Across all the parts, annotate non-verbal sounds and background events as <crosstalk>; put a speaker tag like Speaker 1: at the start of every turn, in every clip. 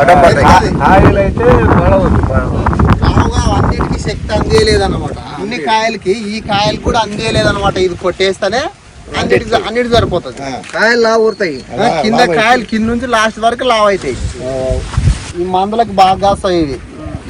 Speaker 1: అడ్డం పడతాయి
Speaker 2: ఆయిల్ అయితే
Speaker 3: అన్నిటికీ శక్తి అందేయలేదన్నమాట అన్ని కాయలకి ఈ కాయలు కూడా అందేయలేదన్నమాట ఇది కొట్టేస్తేనే అన్నిటికి అన్నిటి సరిపోతుంది.
Speaker 1: కాయలు లావు ఊరుతాయి.
Speaker 3: కింద కాయలు కింద నుంచి లాస్ట్ వరకు లావ్ అవుతాయి. ఈ మందులకి బాగా కాస్తాయి ఇవి.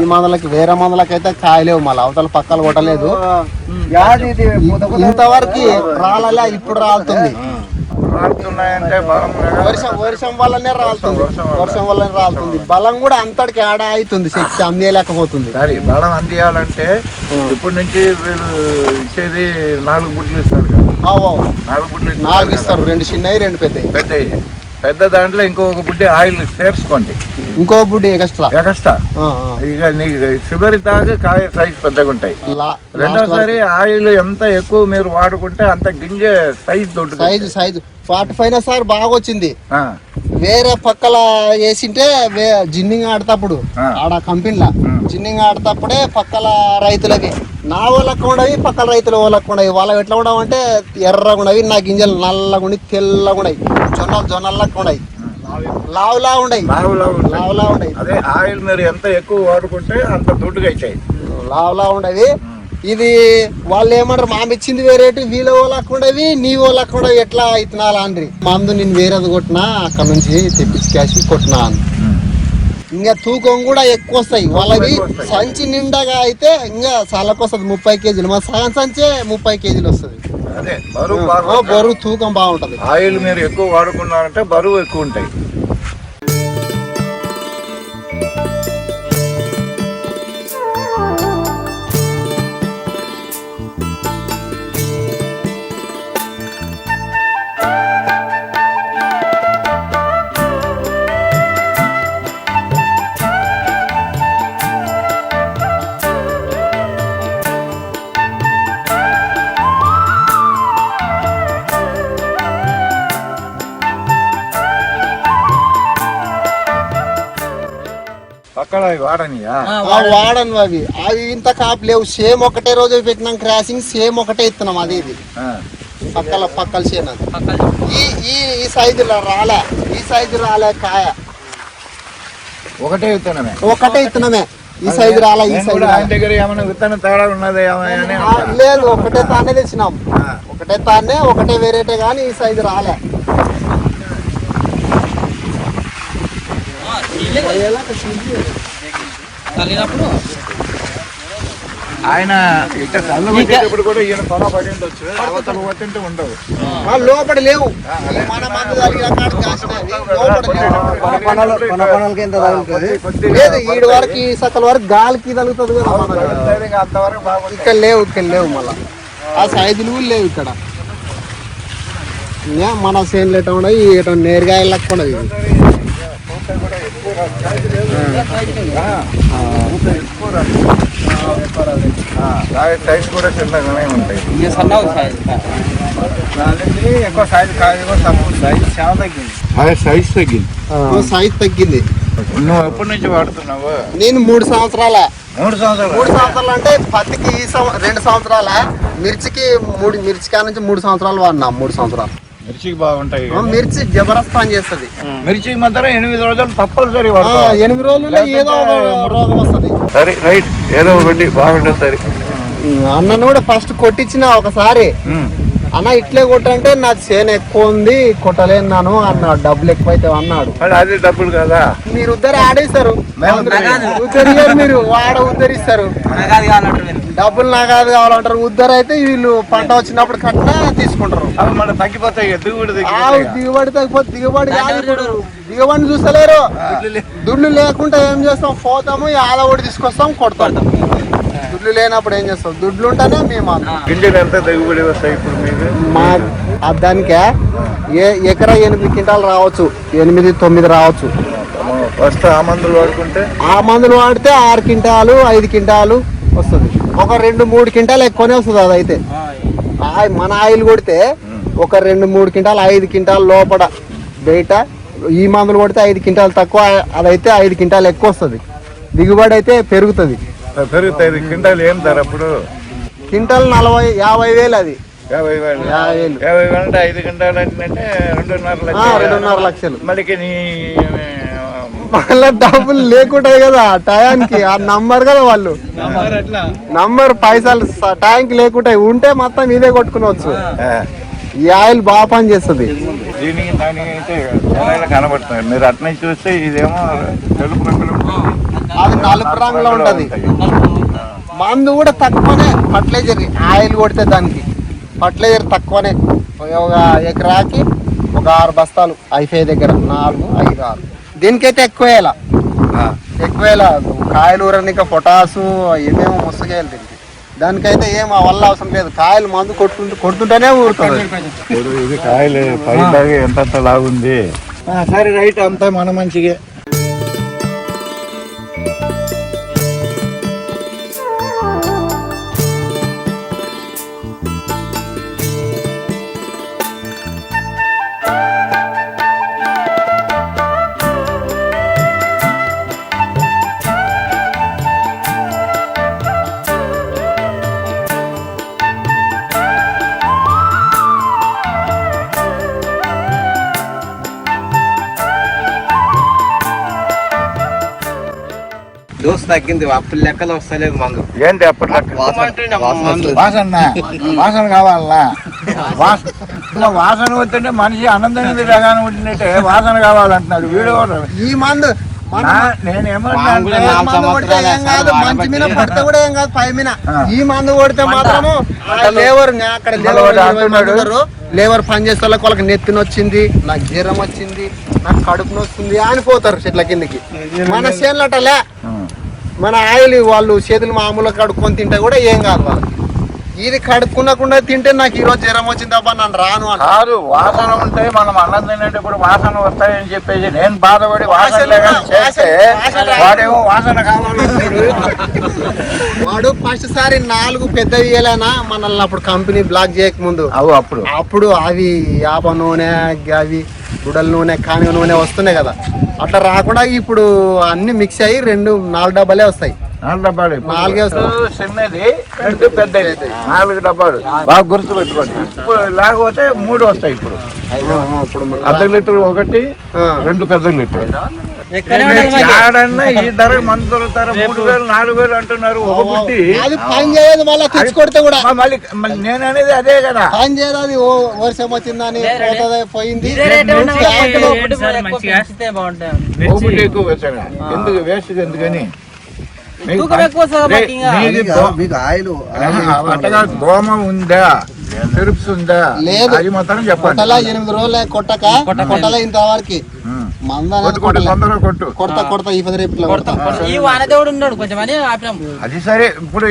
Speaker 3: ఈ మందులకి వేరే మందులకి అయితే కాయలేవు మళ్ళీ. అవతల పక్కలు కొట్టలేదు. ఇంతవరకు రాలలే ఇప్పుడు రాలుతుంది.
Speaker 2: రాలుతున్నాయంటే బలం
Speaker 3: వర్షం వర్షం వల్లనే రాలుతుంది.
Speaker 2: వర్షం వల్ల.
Speaker 3: వర్షం వల్లనే రాలుతుంది. బలం కూడా అంతటికి ఆడ అవుతుంది శక్తి అందేయలేకపోతుంది.
Speaker 2: సరే బలం అందియాలంటే ఇప్పటి నుంచి వీళ్ళు ఇచ్చేది నాలుగు గుడ్లు ఇస్తారు. నాలుగు గుడ్లు
Speaker 3: నాలుగు. ఇస్తారు రెండు చిన్నవి రెండు పెద్దవి.
Speaker 2: పెద్దవి. పెద్ద దాంట్లో ఇంకొక బుడ్డి ఆయిల్ చేర్చుకోండి.
Speaker 3: ఇంకో బుడ్డి ఎక్స్ట్రా?
Speaker 2: ఎగస్ట్రా
Speaker 3: ఆ.
Speaker 2: ఇక నీకు షుగర్ తాగి కాయ సైజ్ పెద్దగా ఉంటాయి. రెండోసారి ఆయిల్ ఎంత ఎక్కువ మీరు వాడుకుంటే అంత గింజ సైజ్ దొడ్డు
Speaker 3: size size. Forty five sir బాగా వచ్చింది వేరే పక్కల వేసింటే జిన్నింగ్ ఆడతప్పుడు. ఆడ కంపెనీలా. జిన్నింగ్ ఆడతప్పుడే పక్కల రైతులకి. నా వాళ్ళకు ఉండవి పక్కల రైతుల వాళ్ళకు ఉండవి వాళ్ళకి ఎట్లా ఉండవు అంటే ఎర్రగా ఉండవి. నా గింజలు నల్లగా ఉండి తెల్లగా ఉండయి జొన్నలు జొన్నలకు ఉండయి లావులా ఉండయి
Speaker 2: లావులా
Speaker 3: ఉండయి
Speaker 2: అదే ఆయిల్ మీరు ఎంత ఎక్కువ వాడుకుంటే అంత దొడ్డుగా అవుతాయి
Speaker 3: లావులా ఉండవి. ఇది వాళ్ళు ఏమంటారు మామ ఇచ్చింది వేరేటి వీళ్ళ వాళ్ళకు ఉండవి నీ వాళ్ళకు ఉండవి ఎట్లా ఇతనాలా అండ్రి మందు నేను వేరేది కొట్టినా అక్కడ నుంచి తెప్పించి క్యాష్ కొట్టినా అని ఇంకా తూకం కూడా ఎక్కువ వస్తాయి.
Speaker 2: వస్తాయి.
Speaker 3: సంచి నిండగా అయితే ఇంకా చాలకు వస్తుంది ముప్పై కేజీలు. మా సగం సంచే ముప్పై కేజీలు వస్తుంది.
Speaker 2: అదే బరువు
Speaker 3: బరువు తూకం బాగుంటది.
Speaker 2: ఆయిల్ మీరు ఎక్కువ వాడుకున్నారంటే బరువు ఎక్కువ ఉంటాయి. వాడనియా?
Speaker 3: ఆ వాడను అవి. అవి ఇంత కాపు లేవు. సేమ్ ఒకటే రోజు పెట్టినాం క్రాసింగ్ సేమ్ ఒకటే ఇస్తున్నాం అది ఇది. పక్కల పక్కల చేను. ఈ ఈ ఈ సైజులో రాలే ఈ సైజు రాలే కాయ.
Speaker 2: ఒకటే విత్తనమే
Speaker 3: ఒకటే ఇత్తనమే. ఈ సైజు రాలే ఈ సైజు
Speaker 2: దగ్గర ఏమైనా విత్తనం తేడా ఉన్నది
Speaker 3: లేదు ఒకటే తానే తెచ్చినాం. ఒకటే తానే ఒకటే వేరేటే కానీ ఈ సైజు రాలే
Speaker 4: తల్లినప్పుడు
Speaker 2: ఆయన ఇట్లా కళ్ళు పెట్టేటప్పుడు కూడా ఈయన పొల పడి ఉండొచ్చు అవతల పోతుంటే ఉండవు
Speaker 3: ఆ, లోపల లేవు మన మందు తగిలిన కాడ కాసినాయి. లోపల లేవు.
Speaker 1: మన పనులు మన పనులకి ఎంత తగులుతుంది
Speaker 2: కొద్ది-
Speaker 3: లేదు ఈడు వరకు ఈ సకల వరకు గాలికి తగులుతుంది ఇక్కడ లేవు ఇక్కడ లేవు మళ్ళా. ఆ సైజులు లేవు ఇక్కడ. ఇంకా మన సేన్లు ఎట్లా ఉన్నాయి? ఇటు నేరుగా వెళ్ళకుండా.
Speaker 2: సైజ్ కూడా చిన్నగానే ఉంటాయి ఎక్కువ సైజ్ కాదు సైజ్ చాలా తగ్గింది సైజ్ తగ్గింది
Speaker 3: సైజ్ తగ్గింది
Speaker 2: నువ్వు ఎప్పటి నుంచి వాడుతున్నావు
Speaker 3: నేను మూడు సంవత్సరాల.
Speaker 2: మూడు సంవత్సరాలు.
Speaker 3: మూడు సంవత్సరాలు అంటే పత్తికి రెండు సంవత్సరాల? మిర్చికి మూడు మిర్చి నుంచి మూడు సంవత్సరాలు వాడినా మూడు సంవత్సరాలు.
Speaker 2: మిర్చికి బాగుంటాయి.
Speaker 3: ఆ, మిర్చి జబరదస్త్ పని చేస్తుంది
Speaker 2: మిర్చికి మాత్రం ఎనిమిది రోజులు తప్పనిసరి.
Speaker 3: ఎనిమిది రోజుల్లో ఏదో ఒక రోగం వస్తుంది.
Speaker 2: సరే రైట్. ఏదో ఒకటి బాగుంటుంది సరే.
Speaker 3: అన్నను కూడా ఫస్ట్ కొట్టించిన ఒకసారి. అన్న ఇట్లే కొట్టంటే నాకు చేను ఎక్కువ ఉంది కొట్టలేను అన్నాడు డబ్బులు ఎక్కువైతే అన్నాడు.
Speaker 2: మరి అది డబ్బులు కదా.
Speaker 3: మీరు ఉద్దరు ఆడేస్తారు మీరు వాడ ఉద్దరిస్తారు. డబ్బులు నాకు కాదు కావాలంటారు ఉద్దరు అయితే వీళ్ళు పంట వచ్చినప్పుడు కట్టినా తీసుకుంటారు.
Speaker 2: తగ్గిపోతాయి దిగుబడి
Speaker 3: తగ్గిపోతే దిగుబడి కాదు దిగుబడిని చూస్తలేరు. దుడ్లు లేకుండా ఏం చేస్తాం? పోతాము యాద ఒకటి తీసుకొస్తాం కొడతాం. దుడ్లు లేనప్పుడు ఏం చేస్తాం దుడ్లు ఉంటేనే మేము.
Speaker 2: గింజలు ఎంత దిగుబడి వస్తాయి ఇప్పుడు మీకు?
Speaker 3: మా దానికే ఏ ఎకరా ఎనిమిది క్వింటాలు రావచ్చు. ఎనిమిది తొమ్మిది రావచ్చు.
Speaker 2: ఫస్ట్ ఆ మందులు వాడుకుంటే?
Speaker 3: ఆ మందులు వాడితే ఆరు క్వింటాలు ఐదు క్వింటాలు వస్తుంది. ఒక రెండు మూడు క్వింటాలు ఎక్కువనే వస్తుంది అదైతే. మన ఆయిల్ కొడితే ఒక రెండు మూడు క్వింటాలు ఐదు క్వింటాలు లోపల బయట ఈ మందులు కొడితే ఐదు క్వింటాలు తక్కువ అదైతే ఐదు క్వింటాలు ఎక్కువ వస్తుంది. దిగుబడి అయితే పెరుగుతుంది.
Speaker 2: పెరుగుతాయి. క్వింటాలు ఏం ధర అప్పుడు?
Speaker 3: క్వింటాల్ నలభై యాభై వేలు అది.
Speaker 2: యాభై వేలు.
Speaker 3: యాభై వేలు.
Speaker 2: యాభై వేలు అంటే ఐదు గంటలు అంటే రెండున్నర లక్షలు.
Speaker 3: రెండున్నర లక్షలు.
Speaker 2: మళ్ళీ నీ
Speaker 3: మళ్ళీ డబ్బులు లేకుంటాయి కదా ఆ టయానికి. ఆ నంబర్ కదా వాళ్ళు. నంబర్ పైసలు టయానికి లేకుంటాయి. ఉంటే మొత్తం ఇదే కొట్టుకునవచ్చు ఈ ఆయిల్ బాగా పని చేస్తుంది.
Speaker 2: దీనికి దానికి అయితే తేడాలు కనబడుతుంది మీరు అట్నే చూస్తే ఇదేమో తెలుపు రంగులో
Speaker 3: అది నలుపు రంగులో ఉంటది. మందు కూడా తక్కువనే ఫర్టిలైజర్ ఆయిల్ కొడితే దానికి. ఫర్టిలైజర్ తక్కువనే. ఒక ఎకరాకి ఒక ఆరు బస్తాలు అయిపోయే దగ్గర నాలుగు ఐదు ఆరు. దీనికైతే ఎక్కువ వేయాల?
Speaker 2: ఆ,
Speaker 3: ఎక్కువ వేయాల? కాయలు ఊరనిక పొటాసు ఏమేమో ముసగేయాలి దీనికి. దానికైతే ఏం ఆ వల్ల అవసరం లేదు. కాయలు మందు కొట్టుకుంటూ కొడుతుంటేనే ఊరుతుంది.
Speaker 2: కాయలు ఎంత లాగుంది? సరే రైట్. అంతా మన మంచిగా
Speaker 1: దోశ తగ్గింది అప్పుల లెక్కలు వస్తలేదు మందు.
Speaker 2: ఏంటి లెక్క? వాసన వాసన కావాలనా వాసన వాసన వస్తుంటే మనిషి ఆనందం రగానే <laughs> ఉంటున్నట్టే వాసన కావాలంటున్నాడు. వీడు కూడా.
Speaker 3: ఈ మందు మంచి మీద పడితే కూడా ఏం కాదు పై మీద. ఈ మందు కొడితే మాత్రము నే అక్కడ. లేబర్ పని చేసే వాళ్ళకి వాళ్ళకి నెత్తిన వచ్చింది నాకు జ్వరం వచ్చింది నాకు కడుపు నొస్తుంది అని పోతారు చెట్ల కిందకి. మన చేనులటలే. మన ఆయిల్ వాళ్ళు చేతులు మామూలుగా కడుక్కొని తింటే కూడా ఏం కాదు వాళ్ళకి ఇది కడుక్కునకుండా తింటే నాకు ఈరోజు జ్వరం వచ్చింది అబ్బా నన్ను రాను
Speaker 2: కాదు వాసన ఉంటే మనం అన్నం తినేటప్పుడు వాసన వస్తాయని చెప్పేసి నేను బాధపడి వాసన చేస్తే. వాడేమో వాసన కావాలంటాడు
Speaker 3: వాడు ఫస్ట్ సారి నాలుగు పెద్ద ఇయ్యలేనా? మనల్ని అప్పుడు కంపెనీ బ్లాక్ చేయక ముందు
Speaker 2: అవు అప్పుడు.
Speaker 3: అప్పుడు అవి యాప నూనె అవి గుడల నూనె కానిగ నూనె వస్తున్నాయి కదా. అట్లా రాకుండా ఇప్పుడు అన్ని మిక్స్ అయ్యి రెండు నాలుగు డబ్బాలే వస్తాయి.
Speaker 2: నాలుగు డబ్బాలు. చిన్నది రెండు పెద్దది. నాలుగు డబ్బాలు. బాగా గుర్తు పెట్టుకోండి. ఇప్పుడు లేకపోతే మూడు వస్తాయి ఇప్పుడు. అర్ధ లీటర్ ఒకటి. రెండు పెద్ద లీటర్. ఈ ధర మందు దొరుకుతారు మూడు వేలు నాలుగు వేలు అంటున్నారు ఒక
Speaker 3: చేయదు మళ్ళీ తెచ్చి కొడితే కూడా.
Speaker 2: మళ్ళీ నేను అనేది అదే కదా.
Speaker 3: పని చేయదు ఓ వర్షం వచ్చిందని పోతుంది పోయింది.
Speaker 2: ఎందుకు వేస్ట్ ఎందుకని? మీకు
Speaker 1: ఆయిల్
Speaker 2: ఉందా? ఉందా?
Speaker 3: లేదు.
Speaker 2: అది మాత్రం చెప్పండి.
Speaker 3: కొట్టలా ఎనిమిది రోజులు కొట్టక. కొట్టలా ఇంత వరకు.
Speaker 2: సరే ఇప్పుడు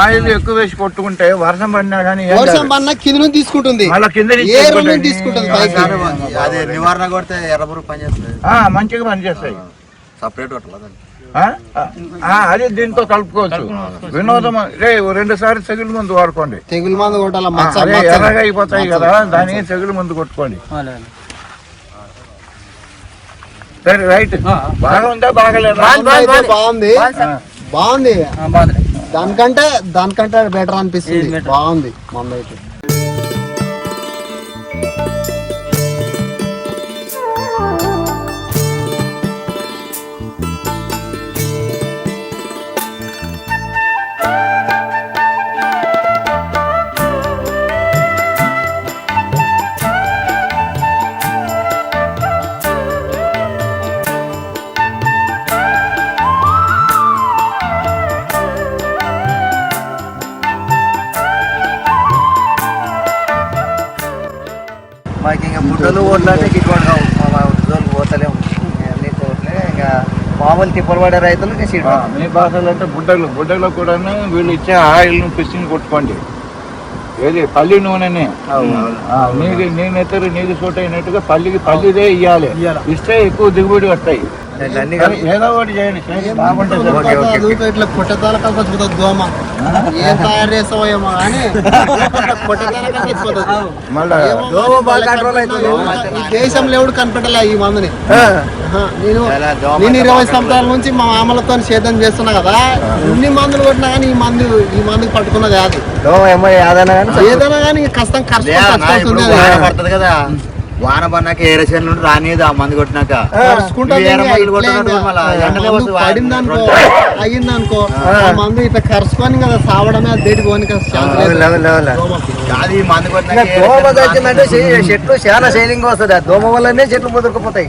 Speaker 2: ఆయిల్ ఎక్కువ వేసి కొట్టుకుంటే వర్షం పడినా కానీ
Speaker 3: వర్షం. పన్న కింద నుంచి తీసుకుంటుంది. తీసుకుంటుంది
Speaker 1: అదే నివారణ కొడితే ఎర్రబురు
Speaker 2: మంచిగా పనిచేస్తాయి.
Speaker 1: సపరేట్ కొట్టాలి
Speaker 2: అది దీంతో కలుపుకోవచ్చు. వినోదం రే ఓ రెండు సార్లు తెగులు ముందు వాడుకోండి.
Speaker 3: తెగులు మందు కొట్టాల.
Speaker 2: ఎర్రగా అయిపోతాయి కదా దానికి తెగులు ముందు కొట్టుకోండి. సరే రైట్. బాగా ఉందా బాగలేదా?
Speaker 3: బాగుంది. బాగుంది దానికంటే దానికంటే బెటర్ అనిపిస్తుంది. బాగుంది మందు
Speaker 1: ఓట్లంటే గిట్టుబాటు కావు మా బుడ్డలు పోతలేము అన్ని తోటలే ఇంకా మామూలు తిప్పలు పడే రైతులు
Speaker 2: మీ భాషలో అంటే బుడ్డలు బుడ్డలో కూడాను వీళ్ళు ఇచ్చే ఆయిల్ పిసిని కొట్టుకోండి. ఏది? పల్లి నూనెని. ఆ, నీది నీ నెత్తరు నీది సూట్ అయినట్టుగా పల్లికి పల్లిదే ఇయ్యాలి. ఇస్తే ఎక్కువ దిగుబడి వస్తాయి. ఏదో ఒకటి చేయండి.
Speaker 3: ఇట్లా దోమ. ఏం తయారు ఈ దేశంలో ఎవడు కనిపెట్టలే ఈ మందుని? నేను ఇరవై సంవత్సరాల నుంచి మా మామలతో సేద్యం చేస్తున్నా కదా ఎన్ని మందులు కొట్టినా కానీ ఈ మందు ఈ మందుకు పట్టుకున్నది కాదు.
Speaker 1: ఏదైనా కానీ
Speaker 3: కష్టం కష్టం కష్టం
Speaker 1: కదా. వాన పడినాక ఏరే చేనులు నుండి రానియదు ఆ మందు కొట్టినాక. ఎండలే
Speaker 3: మందు ఇట్లా కరుచుకొని కదా సావడమే అది దేటి పోనీ.
Speaker 1: కాదు ఈ మందు కొట్టినాక
Speaker 5: చెట్లు చాలా షైనింగ్ వస్తుంది ఆ దోమ వల్లనే చెట్లు ముదురుకుపోతాయి.